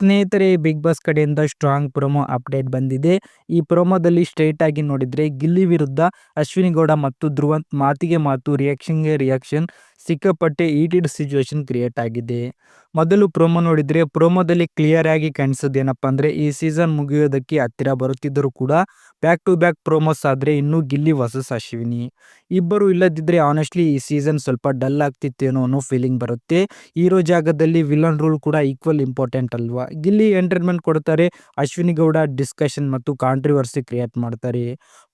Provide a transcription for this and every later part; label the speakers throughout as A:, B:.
A: ಸ್ನೇಹಿತರೆ big Boss ಕಡೆಯಿಂದ strong promo update ಬಂದಿದೆ. ಈ ಪ್ರೊಮೋದಲ್ಲಿ ಸ್ಟ್ರೈಟ್ ಆಗಿ ನೋಡಿದ್ರೆ ಗಿಲ್ಲಿ ವಿರುದ್ಧ ಅಶ್ವಿನಿ ಗೌಡ ಮತ್ತು ಧ್ರುವಂತ್ ಮಾತಿಗೆ ಮಾತು ರಿಯಾಕ್ಷನ್ಗೆ ರಿಯಾಕ್ಷನ್ ಸಿಕ್ಕಾಪಟ್ಟೆ ಈಟಿಡ್ ಸಿಚುವೇಶನ್ ಕ್ರಿಯೇಟ್ ಆಗಿದೆ. ಮೊದಲು ಪ್ರೋಮೋ ನೋಡಿದರೆ ಪ್ರೋಮೋದಲ್ಲಿ ಕ್ಲಿಯರ್ ಆಗಿ ಕಾಣಿಸೋದೇನಪ್ಪ ಅಂದರೆ ಈ ಸೀಸನ್ ಮುಗಿಯೋದಕ್ಕೆ ಹತ್ತಿರ ಬರುತ್ತಿದ್ದರೂ ಕೂಡ ಬ್ಯಾಕ್ ಟು ಬ್ಯಾಕ್ ಪ್ರೋಮೋಸ್ ಆದರೆ ಇನ್ನೂ ಗಿಲ್ಲಿ ವರ್ಸಸ್ ಅಶ್ವಿನಿ. ಇಬ್ಬರು ಇಲ್ಲದಿದ್ದರೆ ಆನೆಸ್ಟ್ಲಿ ಈ ಸೀಸನ್ ಸ್ವಲ್ಪ ಡಲ್ ಆಗ್ತಿತ್ತೇನೋ ಅನ್ನೋ ಫೀಲಿಂಗ್ ಬರುತ್ತೆ. ಹೀರೋ ಜಾಗದಲ್ಲಿ ವಿಲನ್ ರೂಲ್ ಕೂಡ ಈಕ್ವಲ್ ಇಂಪಾರ್ಟೆಂಟ್ ಅಲ್ವಾ? ಗಿಲ್ಲಿ ಎಂಟರ್ಟೈನ್ಮೆಂಟ್ ಕೊಡ್ತಾರೆ, ಅಶ್ವಿನಿ ಗೌಡ ಡಿಸ್ಕಷನ್ ಮತ್ತು ಕಾಂಟ್ರಿವರ್ಸಿ ಕ್ರಿಯೇಟ್ ಮಾಡ್ತಾರೆ.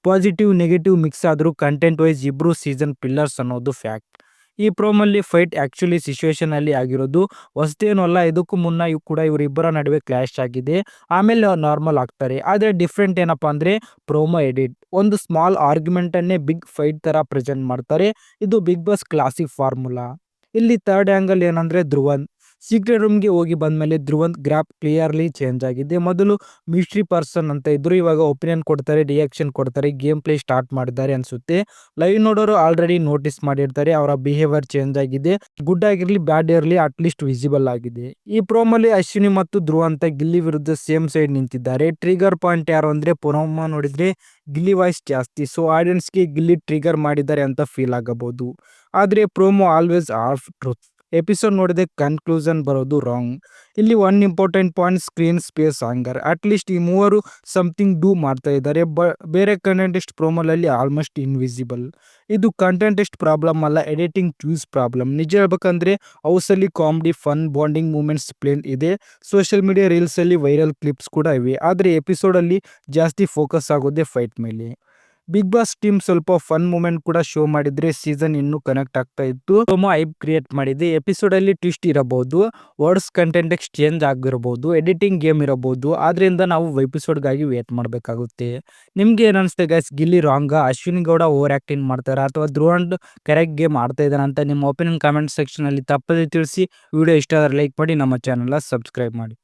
A: ಪಾಸಿಟಿವ್ ನೆಗೆಟಿವ್ ಮಿಕ್ಸ್ ಆದರೂ ಕಂಟೆಂಟ್ ವೈಸ್ ಇಬ್ಬರು ಸೀಸನ್ ಪಿಲ್ಲರ್ಸ್ ಅನ್ನೋದು ಫ್ಯಾಕ್ಟ್ ಈ ಪ್ರೋಮಲ್ಲಿ ಫೈಟ್ ಆ್ಯಕ್ಚುಲಿ ಸಿಚುವೇಷನಲ್ಲಿ ಅಲ್ಲಿ ಆಗಿರೋದು. ಹೊಸದೇನು ಅಲ್ಲ ಇದಕ್ಕೂ ಮುನ್ನ ಇವು ಕೂಡ ಇವರಿಬ್ಬರ ನಡುವೆ ಕ್ಲಾಶ್ ಆಗಿದೆ. ಆಮೇಲೆ ನಾರ್ಮಲ್ ಆಗ್ತಾರೆ. ಆದರೆ ಡಿಫ್ರೆಂಟ್ ಏನಪ್ಪ ಅಂದರೆ ಪ್ರೋಮೋ ಎಡಿಟ್. ಒಂದು ಸ್ಮಾಲ್ ಆರ್ಗ್ಯುಮೆಂಟನ್ನೇ ಬಿಗ್ ಫೈಟ್ ಥರ ಪ್ರೆಸೆಂಟ್ ಮಾಡ್ತಾರೆ. ಇದು ಬಿಗ್ ಬಾಸ್ ಕ್ಲಾಸಿಕ್ ಫಾರ್ಮುಲಾ ಇಲ್ಲಿ ಥರ್ಡ್ ಆ್ಯಂಗಲ್ ಏನಂದರೆ ಧ್ರುವನ್. ಸೀಕ್ರೆಟ್ ರೂಮ್ಗೆ ಹೋಗಿ ಬಂದ್ಮೇಲೆ ಧ್ರುವಂತ್ ಗ್ರಾಪ್ ಕ್ಲಿಯರ್ಲಿ ಚೇಂಜ್ ಆಗಿದೆ. ಮೊದಲು ಮಿಸ್ಟ್ರಿ ಪರ್ಸನ್ ಅಂತ ಇದ್ರು, ಇವಾಗ ಒಪಿನಿಯನ್ ಕೊಡ್ತಾರೆ, ರಿಯಾಕ್ಷನ್ ಕೊಡ್ತಾರೆ, ಗೇಮ್ ಪ್ಲೇ ಸ್ಟಾರ್ಟ್ ಮಾಡಿದ್ದಾರೆ ಅನ್ಸುತ್ತೆ. ಲೈವ್ ನೋಡೋರು ಆಲ್ರೆಡಿ ನೋಟಿಸ್ ಮಾಡಿರ್ತಾರೆ, ಅವರ ಬಿಹೇವಿಯರ್ ಚೇಂಜ್ ಆಗಿದೆ. ಗುಡ್ ಆಗಿರಲಿ, ಬ್ಯಾಡ್ ಇರಲಿ ಅಟ್ ಲೀಸ್ಟ್ ವಿಸಿಬಲ್ ಆಗಿದೆ. ಈ ಪ್ರೋಮಲ್ಲಿ ಅಶ್ವಿನಿ ಮತ್ತು ಧ್ರುವಂತ ಗಿಲ್ಲಿ ವಿರುದ್ಧ ಸೇಮ್ ಸೈಡ್ ನಿಂತಿದ್ದಾರೆ. ಟ್ರಿಗರ್ ಪಾಯಿಂಟ್ ಯಾರು ಅಂದ್ರೆ ಪ್ರೋಮ ನೋಡಿದ್ರೆ ಗಿಲ್ಲಿ ವಾಯ್ಸ್ ಜಾಸ್ತಿ. ಸೊ ಆಡಿಯನ್ಸ್ಗೆ ಗಿಲ್ಲಿ ಟ್ರಿಗರ್ ಮಾಡಿದ್ದಾರೆ ಅಂತ ಫೀಲ್ ಆಗಬಹುದು. ಆದರೆ promo always of truth episode ನೋಡಿದೆ ಕನ್ಕ್ಲೂಷನ್ ಬರೋದು ರಾಂಗ್ ಇಲ್ಲಿ one important point screen space hunger at least ಈ ಮೂವರು ಸಮಥಿಂಗ್ ಡೂ ಮಾಡ್ತಾ ಇದ್ದಾರೆ. ಬ, ಬೇರೆ ಕಂಟೆಂಟೆಸ್ಟ್ ಪ್ರೋಮೋಲಲ್ಲಿ ಆಲ್ಮೋಸ್ಟ್ ಇನ್ವಿಸಿಬಲ್ ಇದು ಕಂಟೆಂಟೆಸ್ಟ್ ಪ್ರಾಬ್ಲಮ್ ಅಲ್ಲ ಎಡಿಟಿಂಗ್ ಚೂಸ್ ಪ್ರಾಬ್ಲಮ್ ನಿಜ ಹೇಳ್ಬೇಕಂದ್ರೆ ಹೌಸಲ್ಲಿ comedy fun bonding moments plain ಇದೆ. ಸೋಷಿಯಲ್ ಮೀಡಿಯಾ ರೀಲ್ಸಲ್ಲಿ ವೈರಲ್ ಕ್ಲಿಪ್ಸ್ ಕೂಡ ಇವೆ. ಆದರೆ ಎಪಿಸೋಡಲ್ಲಿ ಜಾಸ್ತಿ ಫೋಕಸ್ ಆಗೋದೇ ಫೈಟ್ ಮೇಲೆ. ಬಿಗ್ ಬಾಸ್ ಟೀಮ್ ಸ್ವಲ್ಪ ಫನ್ ಮೂಮೆಂಟ್ ಕೂಡ ಶೋ ಮಾಡಿದ್ರೆ ಸೀಸನ್ ಇನ್ನು ಕನೆಕ್ಟ್ ಆಗ್ತಾ ಇತ್ತು. ಪ್ರೊಮೋ ಐಪ್ ಕ್ರಿಯೇಟ್ ಮಾಡಿದೆ. ಎಪಿಸೋಡ್ ಅಲ್ಲಿ ಟ್ವಿಸ್ಟ್ ಇರಬಹುದು, ವರ್ಡ್ಸ್ ಕಂಟೆಂಟ್ ಎಕ್ಸ್ಚೇಂಜ್ ಆಗಿರಬಹುದು, ಎಡಿಟಿಂಗ್ ಗೇಮ್ ಇರಬಹುದು. ಆದ್ರಿಂದ ನಾವು ಎಪಿಸೋಡ್ಗಾಗಿ ವೇಟ್ ಮಾಡಬೇಕಾಗುತ್ತೆ. ನಿಮ್ಗೆ ಏನ್ guys Gilli wrong, Ashwini Gowda over acting ಮಾಡ್ತಾರ ಅಥವಾ ಧ್ರುವಂಡ್ ಕರೆಕ್ಟ್ ಗೇಮ್ ಆಡ್ತಾ ಇದಾರೆ ಅಂತ ನಿಮ್ಮ ಒಪಿನಿಯನ್ ಕಾಮೆಂಟ್ ಸೆಕ್ಷನ್ ಅಲ್ಲಿ ತಪ್ಪದೆ ತಿಳಿಸಿ. ವಿಡಿಯೋ ಇಷ್ಟ ಆದ್ರೆ ಲೈಕ್ ಮಾಡಿ, ನಮ್ಮ ಚಾನೆಲ್ ಸಬ್ಸ್ಕ್ರೈಬ್ ಮಾಡಿ.